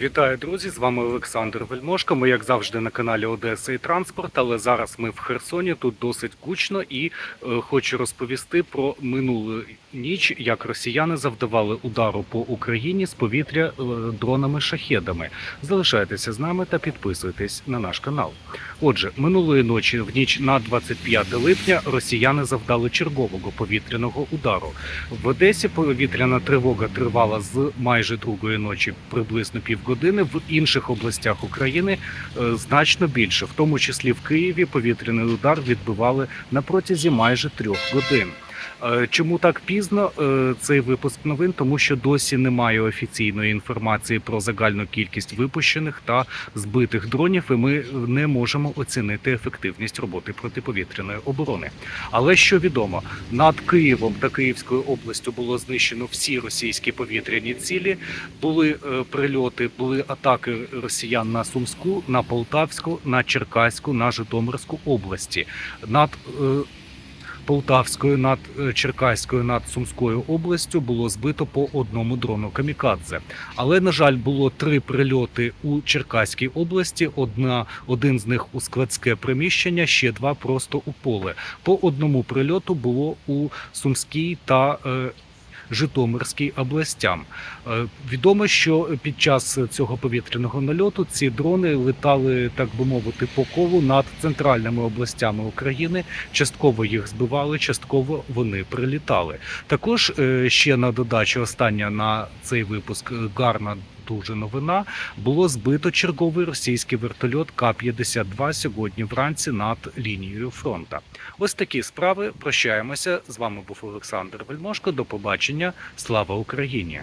Вітаю, друзі! З вами Олександр Вельмошко. Ми, як завжди, на каналі Одеса і Транспорт, але зараз ми в Херсоні. Тут досить гучно і е, хочу розповісти про минулу ніч, як росіяни завдавали удару по Україні з повітря е, дронами-шахедами. Залишайтеся з нами та підписуйтесь на наш канал. Отже, минулої ночі, в ніч на 25 липня, росіяни завдали чергового повітряного удару. В Одесі повітряна тривога тривала з майже другої ночі, приблизно півгодини. В інших областях України е, значно більше, в тому числі в Києві, повітряний удар відбивали на протязі майже трьох годин. Е, Чому так пізно е, цей випуск новин? Тому що досі немає офіційної інформації про загальну кількість випущених та збитих дронів, і ми не можемо оцінити ефективність роботи протиповітряної оборони. Але що відомо, над Києвом та Київською областю було знищено всі російські повітряні цілі. Були е, прильоти, були атаки росіян на Сумську, на Полтавську, на Черкаську, на Житомирську області. Над Полтавською, над е, Черкаською, над Сумською областю було збито по одному дрону камікадзе. Але на жаль, було три прильоти у Черкаській області. Одна один з них у складське приміщення, ще два просто у поле. По одному прильоту було у Сумській та е, Житомирській областям. Е, Відомо, що під час цього повітряного нальоту ці дрони летали, так би мовити, по колу над центральними областями України. Частково їх збивали, частково вони прилітали. Також е, ще на додачу остання на цей випуск е, гарна. Дуже новина було збито черговий російський вертольот К-52 сьогодні вранці над лінією фронта. Ось такі справи. Прощаємося. З вами був Олександр Вельмошко. До побачення. Слава Україні!